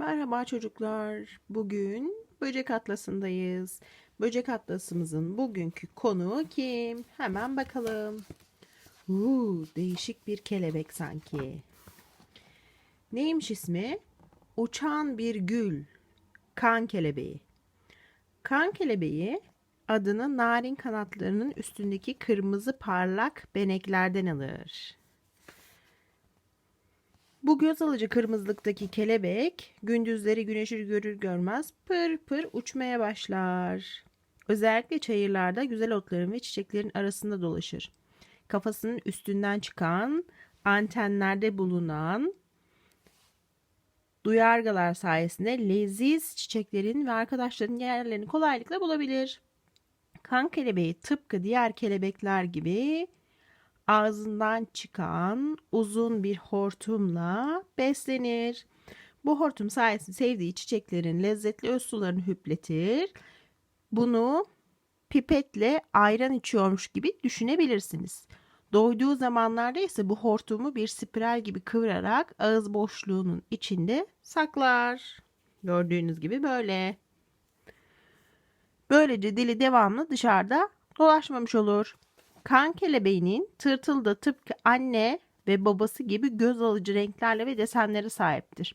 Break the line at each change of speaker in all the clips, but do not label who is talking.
Merhaba çocuklar. Bugün böcek atlasındayız. Böcek atlasımızın bugünkü konuğu kim? Hemen bakalım. Uuu, değişik bir kelebek sanki. Neymiş ismi? Uçan bir gül. Kan kelebeği. Kan kelebeği adını narin kanatlarının üstündeki kırmızı parlak beneklerden alır. Bu göz alıcı kırmızılıktaki kelebek gündüzleri güneşi görür görmez pır pır uçmaya başlar. Özellikle çayırlarda güzel otların ve çiçeklerin arasında dolaşır. Kafasının üstünden çıkan, antenlerde bulunan duyargalar sayesinde leziz çiçeklerin ve arkadaşlarının yerlerini kolaylıkla bulabilir. Kan kelebeği tıpkı diğer kelebekler gibi ağzından çıkan uzun bir hortumla beslenir. Bu hortum sayesinde sevdiği çiçeklerin lezzetli öz sularını hüpletir. Bunu pipetle ayran içiyormuş gibi düşünebilirsiniz. Doyduğu zamanlarda ise bu hortumu bir spiral gibi kıvırarak ağız boşluğunun içinde saklar. Gördüğünüz gibi böyle. Böylece dili devamlı dışarıda dolaşmamış olur. Kan kelebeğinin tırtıl da tıpkı anne ve babası gibi göz alıcı renklerle ve desenlere sahiptir.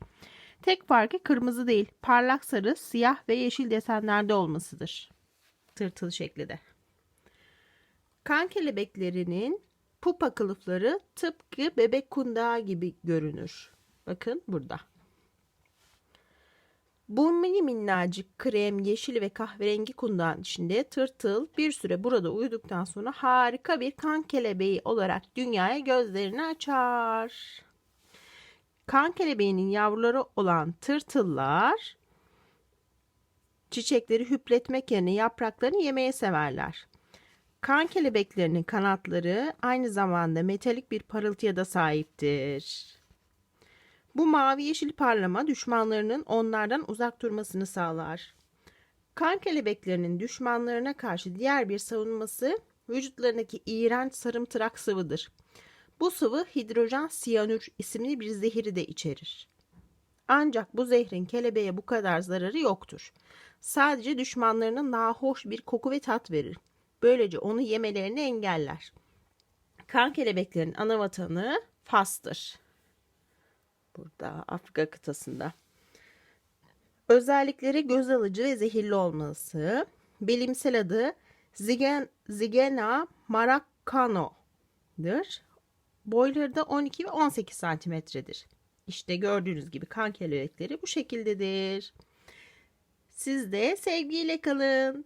Tek farkı kırmızı değil, parlak sarı, siyah ve yeşil desenlerde olmasıdır. Tırtıl şeklinde. Kan kelebeklerinin pupa kılıfları tıpkı bebek kundağı gibi görünür. Bakın burada. Bu mini minnacık krem, yeşil ve kahverengi kundağın içinde tırtıl bir süre burada uyuduktan sonra harika bir kan kelebeği olarak dünyaya gözlerini açar. Kan kelebeğinin yavruları olan tırtıllar çiçekleri hüpletmek yerine yapraklarını yemeye severler. Kan kelebeklerinin kanatları aynı zamanda metalik bir parıltıya da sahiptir. Bu mavi yeşil parlama düşmanlarının onlardan uzak durmasını sağlar. Kan kelebeklerinin düşmanlarına karşı diğer bir savunması vücutlarındaki iğrenç sarımtırak sıvıdır. Bu sıvı hidrojen siyanür isimli bir zehiri de içerir. Ancak bu zehrin kelebeğe bu kadar zararı yoktur. Sadece düşmanlarına nahoş bir koku ve tat verir. Böylece onu yemelerini engeller. Kan kelebeklerin ana vatanı Fas'tır burada Afrika kıtasında. Özellikleri göz alıcı ve zehirli olması. Bilimsel adı Zigen, Zigena maracano'dır. Boyları da 12 ve 18 santimetredir. İşte gördüğünüz gibi kan kelebekleri bu şekildedir. Siz de sevgiyle kalın.